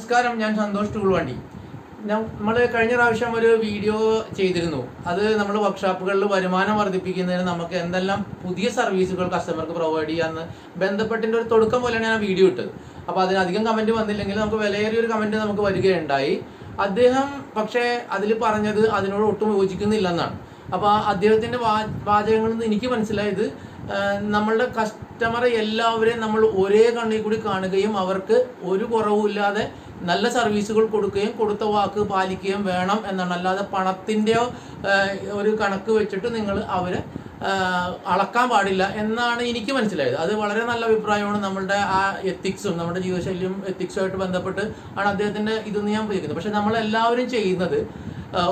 നമസ്കാരം ഞാൻ സന്തോഷ് ടൂൾവണ്ടി നമ്മൾ കഴിഞ്ഞ പ്രാവശ്യം ഒരു വീഡിയോ ചെയ്തിരുന്നു. അത് നമ്മൾ വർക്ക്ഷോപ്പുകളിൽ വരുമാനം വർദ്ധിപ്പിക്കുന്നതിന് നമുക്ക് എന്തെല്ലാം പുതിയ സർവീസുകൾ കസ്റ്റമർക്ക് പ്രൊവൈഡ് ചെയ്യാമെന്ന് ബന്ധപ്പെട്ടിന്റെ ഒരു തുടക്കം പോലെയാണ് ഞാൻ വീഡിയോ ഇട്ടത്. അപ്പോൾ അതിനധികം കമന്റ് വന്നില്ലെങ്കിൽ നമുക്ക് വിലയേറിയ ഒരു കമന്റ് നമുക്ക് വരികയുണ്ടായി. അദ്ദേഹം പക്ഷേ അതിൽ പറഞ്ഞത് അതിനോട് ഒട്ടും യോജിക്കുന്നില്ലെന്നാണ്. അപ്പോൾ അദ്ദേഹത്തിന്റെ വാചകങ്ങളിൽ നിന്ന് എനിക്ക് മനസ്സിലായത് നമ്മളുടെ കസ്റ്റമറെ എല്ലാവരെയും നമ്മൾ ഒരേ കണ്ണിൽ കൂടി കാണുകയും അവർക്ക് ഒരു കുറവുമില്ലാതെ നല്ല സർവീസുകൾ കൊടുക്കുകയും കൊടുത്ത വാക്ക് പാലിക്കുകയും വേണം എന്നാണ്. അല്ലാതെ പണത്തിന്റെയോ ഒരു കണക്ക് വെച്ചിട്ട് നിങ്ങൾ അവരെ അളക്കാൻ പാടില്ല എന്നാണ് എനിക്ക് മനസ്സിലായത്. അത് വളരെ നല്ല അഭിപ്രായമാണ് നമ്മളുടെ ആ എത്തിക്സും നമ്മുടെ ജീവിതശൈലിയും എത്തിക്സുമായിട്ട് ബന്ധപ്പെട്ട് ആണ് അദ്ദേഹത്തിന്റെ ഇതെന്ന് ഞാൻ ഉപയോഗിക്കുന്നത് പക്ഷേ നമ്മളെല്ലാവരും ചെയ്യുന്നത്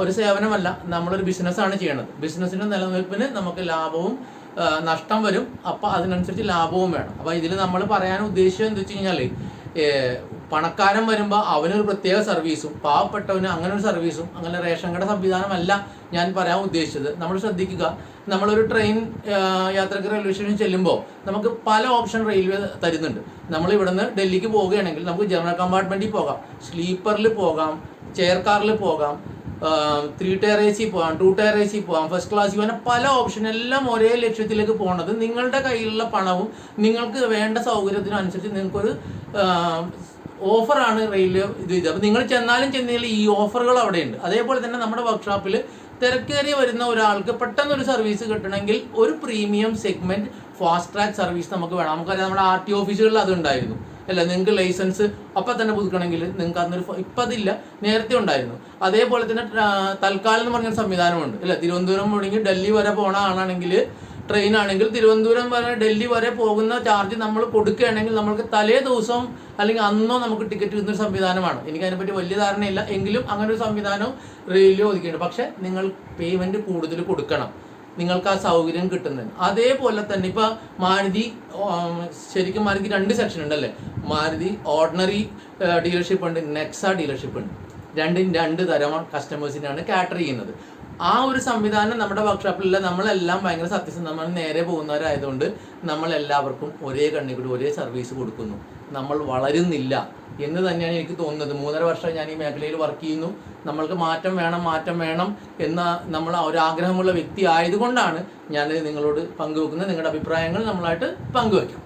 ഒരു സേവനമല്ല. നമ്മളൊരു ബിസിനസ്സാണ് ചെയ്യണത്. ബിസിനസ്സിന്റെ നിലനിൽപ്പിന് നമുക്ക് ലാഭവും നഷ്ടം വരും. അപ്പോൾ അതിനനുസരിച്ച് ലാഭവും വേണം. അപ്പോൾ ഇതിൽ നമ്മൾ പറയാൻ ഉദ്ദേശിച്ചത് എന്താ വെച്ച് കഴിഞ്ഞാൽ പണക്കാരൻ വരുമ്പോൾ അവനൊരു പ്രത്യേക സർവീസും പാവപ്പെട്ടവന് അങ്ങനെ ഒരു സർവീസും അങ്ങനെ റേഷൻ കട സംവിധാനമല്ല ഞാൻ പറയാൻ ഉദ്ദേശിച്ചത്. നമ്മൾ ശ്രദ്ധിക്കുക നമ്മളൊരു ട്രെയിൻ യാത്രയ്ക്ക് റെയിൽവേ സ്റ്റേഷനിൽ ചെല്ലുമ്പോൾ നമുക്ക് പല ഓപ്ഷൻ റെയിൽവേ തരുന്നുണ്ട്. നമ്മൾ ഇവിടുന്ന് ഡൽഹിക്ക് പോവുകയാണെങ്കിൽ നമുക്ക് ജനറൽ കമ്പാർട്ട്മെന്റിൽ പോകാം. സ്ലീപ്പറിൽ പോകാം ചെയർ കാറിൽ പോകാം ത്രീ ടയർ എ സി പോകാം ടു ടയർ എ സി പോകാം ഫസ്റ്റ് ക്ലാസ് അങ്ങനെ പല ഓപ്ഷൻ എല്ലാം ഒരേ ലക്ഷ്യത്തിലേക്ക് പോകുന്നത് നിങ്ങളുടെ കയ്യിലുള്ള പണവും നിങ്ങൾക്ക് വേണ്ട സൗകര്യത്തിനനുസരിച്ച് നിങ്ങൾക്കൊരു ഓഫറാണ് റെയിൽവേ ഇത് ഇത് അപ്പോൾ നിങ്ങൾ ചെന്നാലും ചെന്നില്ല ഈ ഓഫറുകൾ അവിടെയുണ്ട്. അതേപോലെ തന്നെ നമ്മുടെ വർക്ക്ഷോപ്പിൽ തിരക്കേറി വരുന്ന ഒരാൾക്ക് പെട്ടെന്ന് ഒരു സർവീസ് കിട്ടണമെങ്കിൽ ഒരു premium segment fast track service നമുക്ക് വേണം. നമുക്കറിയാം നമ്മുടെ ആർ ടി ഓഫീസുകളിൽ അത് ഉണ്ടായിരുന്നു അല്ല നിങ്ങൾക്ക് ലൈസൻസ് അപ്പം തന്നെ പുതുക്കണമെങ്കിൽ നിങ്ങൾക്ക് അന്നൊരു ഇപ്പം അതില്ല നേരത്തെ ഉണ്ടായിരുന്നു. അതേപോലെ തന്നെ തൽക്കാലം എന്ന് പറഞ്ഞൊരു സംവിധാനമുണ്ട്. അല്ല തിരുവനന്തപുരം മുടങ്ങി ഡൽഹി വരെ പോണ ആളാണെങ്കിൽ ട്രെയിൻ ആണെങ്കിൽ തിരുവനന്തപുരം വരെ ഡൽഹി വരെ പോകുന്ന ചാർജ് നമ്മൾ കൊടുക്കുകയാണെങ്കിൽ നമുക്ക് തലേ ദിവസം അല്ലെങ്കിൽ അന്നോ നമുക്ക് ടിക്കറ്റ് കിട്ടുന്ന സംവിധാനമാണ്. എനിക്ക് അതിനെപ്പറ്റി വലിയ ധാരണയില്ല. എങ്കിലും അങ്ങനെ ഒരു സംവിധാനം റെയിൽവേ ഒതുക്കിയിട്ടുണ്ട്. പക്ഷേ നിങ്ങൾ പേയ്മെന്റ് കൂടുതൽ കൊടുക്കണം. നിങ്ങൾക്ക് ആ സൗകര്യം കിട്ടുന്നത് അതേപോലെ തന്നെ ഇപ്പൊ മാരുതി ശരിക്കും മാരുതി രണ്ട് സെക്ഷൻ ഉണ്ടല്ലേ? മാരുതി ഓർഡിനറി ഡീലർഷിപ്പ് ഉണ്ട് നെക്സ ഡീലർഷിപ്പ് ഉണ്ട്. രണ്ടും രണ്ട് തരം കസ്റ്റമേഴ്സിനാണ് കാറ്റർ ചെയ്യുന്നത്. ആ ഒരു സംവിധാനം നമ്മുടെ വർക്ക്ഷോപ്പിലില്ല നമ്മളെല്ലാം ഭയങ്കര സത്യസന്ധമാണ് നേരെ പോകുന്നവരായതുകൊണ്ട് നമ്മൾ എല്ലാവർക്കും ഒരേ കണ്ണിക്കൂടി കൂടി ഒരേ സർവീസ് കൊടുക്കുന്നു. നമ്മൾ വളരുന്നില്ല എന്ന് തന്നെയാണ് എനിക്ക് തോന്നുന്നത്. മൂന്നര വർഷം ഞാൻ ഈ മേഖലയിൽ വർക്ക് ചെയ്യുന്നു. നമ്മൾക്ക് മാറ്റം വേണം മാറ്റം വേണം എന്ന നമ്മൾ ആ ഒരു ആഗ്രഹമുള്ള വ്യക്തി ആയതുകൊണ്ടാണ് ഞാൻ നിങ്ങളോട് പങ്കുവെക്കുന്നത്. നിങ്ങളുടെ അഭിപ്രായങ്ങൾ നമ്മളായിട്ട് പങ്കുവെക്കാം.